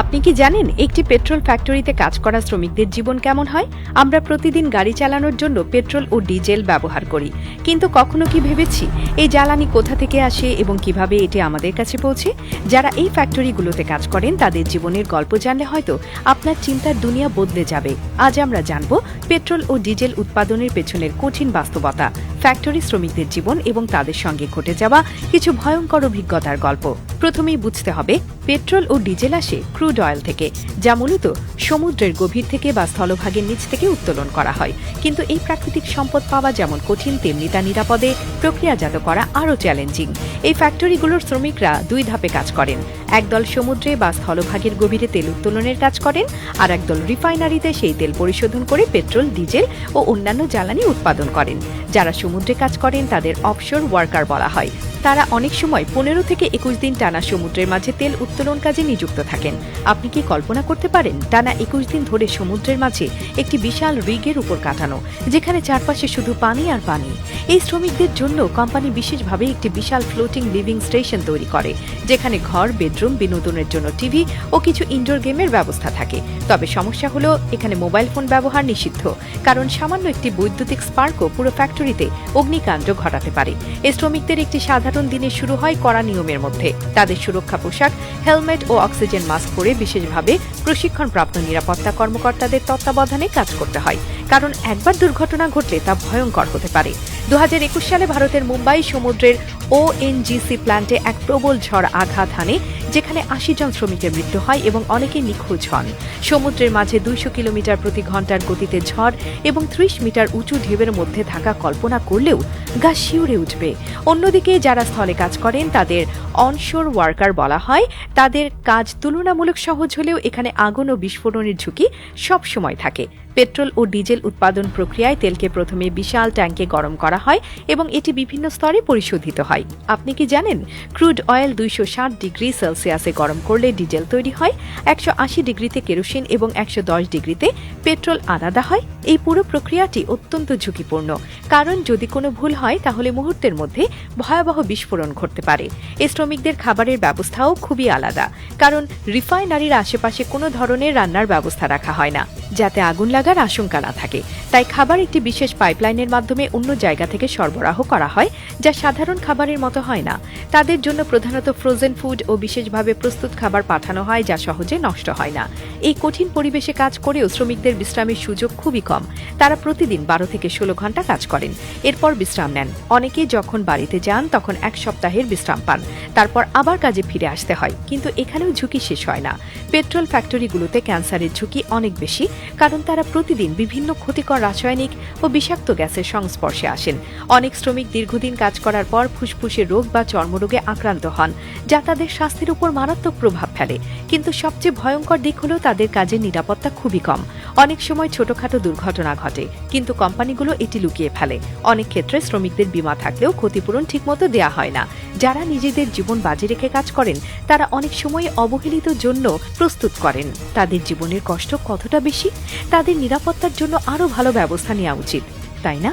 আপনি কি জানেন একটি পেট্রোল ফ্যাক্টরিতে কাজ করা শ্রমিকদের জীবন কেমন হয়? আমরা প্রতিদিন গাড়ি চালানোর জন্য পেট্রোল ও ডিজেল ব্যবহার করি। কিন্তু কখনো কি ভেবেছি, এই জ্বালানি কোথা থেকে আসে এবং কীভাবে এটি আমাদের কাছে পৌঁছে? যারা এই ফ্যাক্টরিগুলোতে কাজ করেন, তাদের জীবনের গল্প জানলে হয়তো আপনার চিন্তার দুনিয়া বদলে যাবে। আজ আমরা জানব পেট্রোল ও ডিজেল উৎপাদনের পেছনের কঠিন বাস্তবতা, ফ্যাক্টরি শ্রমিকদের জীবন এবং তাদের সঙ্গে ঘটে যাওয়া কিছু ভয়ঙ্কর অভিজ্ঞতার গল্প। প্রথমেই বুঝতে হবে পেট্রোল ও ডিজেল আসে ক্রুড অয়েল থেকে, যা মূলত সমুদ্রের গভীর থেকে বা স্থলভাগের নিচ থেকে উত্তোলন করা হয়। কিন্তু এই প্রাকৃতিক সম্পদ পাওয়া যেমন কঠিন, তেমনি তা নিরাপদে প্রক্রিয়াজাত করা আরও চ্যালেঞ্জিং। এই ফ্যাক্টরিগুলোর শ্রমিকরা দুই ধাপে কাজ করেন। একদল সমুদ্রে বা স্থলভাগের গভীরে তেল উত্তোলনের কাজ করেন, আর একদল রিফাইনারিতে সেই তেল পরিশোধন করে পেট্রোল, ডিজেল ও অন্যান্য জ্বালানি উৎপাদন করেন। যারা সমুদ্রে কাজ করেন, তাদের অফশোর ওয়ার্কার বলা হয়। তারা অনেক সময় পনেরো থেকে একুশ দিন টানা সমুদ্রের মাঝে তেল উত্তোলন কাজে নিযুক্ত থাকেন। আপনি কি কল্পনা করতে পারেন, টানা একুশ দিন ধরে সমুদ্রের মাঝে একটি বিশাল রিগের উপর কাটানো, যেখানে চারপাশে শুধু পানি আর পানি? এই শ্রমিকদের জন্য কোম্পানি বিশেষভাবে একটি বিশাল ফ্লোটিং লিভিং স্টেশন তৈরি করে, যেখানে ঘর, বেডরুম, বিনোদনের জন্য টিভি ও কিছু ইনডোর গেমের ব্যবস্থা থাকে। তবে সমস্যা হলো, এখানে মোবাইল ফোন ব্যবহার নিষিদ্ধ, কারণ সামান্য একটি বৈদ্যুতিক স্পার্কও পুরো ফ্যাক্টরিতে অগ্নিকাণ্ড ঘটাতে পারে। এই শ্রমিকদের একটি সাধারণ দিনে শুরু হয় কড়া নিয়মের মধ্যে। তাদের সুরক্ষা পোশাক, হেলমেট ও অক্সিজেন মাস্ক পরে বিশেষভাবে প্রশিক্ষণপ্রাপ্ত নিরাপত্তা কর্মকর্তাদের তত্ত্বাবধানে কাজ করতে হয়। কারণ একবার দুর্ঘটনা ঘটলে তা ভয়ঙ্কর হতে পারে। দু হাজার একুশ সালে ভারতের মুম্বাই সমুদ্রের ওএনজিসি প্ল্যান্টে এক প্রবল ঝড় আঘাত হানে, যেখানে আশি জন শ্রমিকের মৃত্যু হয় এবং অনেকে নিখোঁজ হন। সমুদ্রের মাঝে দুইশো কিলোমিটার প্রতি ঘণ্টার গতিতে ঝড় এবং ত্রিশ মিটার উঁচু ঢেউয়ের মধ্যে থাকা কল্পনা করলেও গা শিউরে উঠবে। অন্যদিকে যারা স্থলে কাজ করেন, তাদের অনশোর ওয়ার্কার বলা হয়। তাদের কাজ তুলনামূলক সহজ হলেও এখানে আগুন ও বিস্ফোরণের ঝুঁকি সবসময় থাকে। পেট্রোল ও ডিজেল উৎপাদন প্রক্রিয়ায় তেলকে প্রথমে বিশাল ট্যাঙ্কে গরম করা হয় এবং এটি বিভিন্ন স্তরে পরিশোধিত হয়। আপনি কি জানেন, ক্রুড অয়েল দুইশো ষাট ডিগ্রি সেলসিয়াসে গরম করলে ডিজেল তৈরি হয়, একশো আশি ডিগ্রিতে কেরোসিন এবং একশো দশ ডিগ্রিতে পেট্রোল আলাদা হয় এই পুরো প্রক্রিয়াটি অত্যন্ত ঝুঁকিপূর্ণ। কারণ যদি কোনো ভুল হয়, তাহলে মুহূর্তের মধ্যে ভয়াবহ বিস্ফোরণ ঘটতে পারে। এই শ্রমিকদের খাবারের ব্যবস্থাও খুবই আলাদা। কারণ রিফাইনারির আশেপাশে কোনো ধরনের রান্নার ব্যবস্থা রাখা হয় না, যাতে আগুন লাগার আশঙ্কা না থাকে। তাই খাবার একটি বিশেষ পাইপলাইনের মাধ্যমে অন্য জায়গা থেকে সরবরাহ করা হয়, যা সাধারণ খাবারের মতো হয় না। তাদের জন্য প্রধানত ফ্রোজেন ফুড ও বিশেষভাবে প্রস্তুত খাবার পাঠানো হয়, যা সহজে নষ্ট হয় না। এই কঠিন পরিবেশে কাজ করেও শ্রমিকদের বিশ্রামের সুযোগ খুবই কম। তারা প্রতিদিন বারো থেকে ষোলো ঘণ্টা কাজ করেন। এরপর বিশ্রাম নেন। অনেকে যখন বাড়িতে যান, তখন এক সপ্তাহের বিশ্রাম পান। তারপর আবার কাজে ফিরে আসতে হয়। কিন্তু এখানেও ঝুঁকি শেষ হয় না। পেট্রোল ফ্যাক্টরিগুলোতে ক্যান্সারের ঝুঁকি অনেক বেশি, কারণ তারা প্রতিদিন বিভিন্ন ক্ষতিকর রাসায়নিক ও বিষাক্ত গ্যাসের সংস্পর্শে আসেন। অনেক শ্রমিক দীর্ঘদিন কাজ করার পর ফুসফুসের রোগ বা চর্মরোগে আক্রান্ত হন, যা তাদের স্বাস্থ্যের উপর মারাত্মক প্রভাব ফেলে। কিন্তু সবচেয়ে ভয়ঙ্কর দিক হলো তাদের কাজের নিরাপত্তা খুবই কম। অনেক সময় ছোটখাটো দুর্ঘটনা ঘটে, কিন্তু কোম্পানিগুলো এটি লুকিয়ে ফেলে। অনেক ক্ষেত্রে শ্রমিকদের বিমা থাকলেও ক্ষতিপূরণ ঠিকমতো দেয়া হয় না। যারা নিজেদের জীবন বাজি রেখে কাজ করেন, তারা অনেক সময় অবহেলিত জন্য প্রস্তুত করেন। তাদের জীবনের কষ্ট কতটা বেশি? তাদের নিরাপত্তার জন্য আরও ভালো ব্যবস্থা নেওয়া উচিত, তাই না?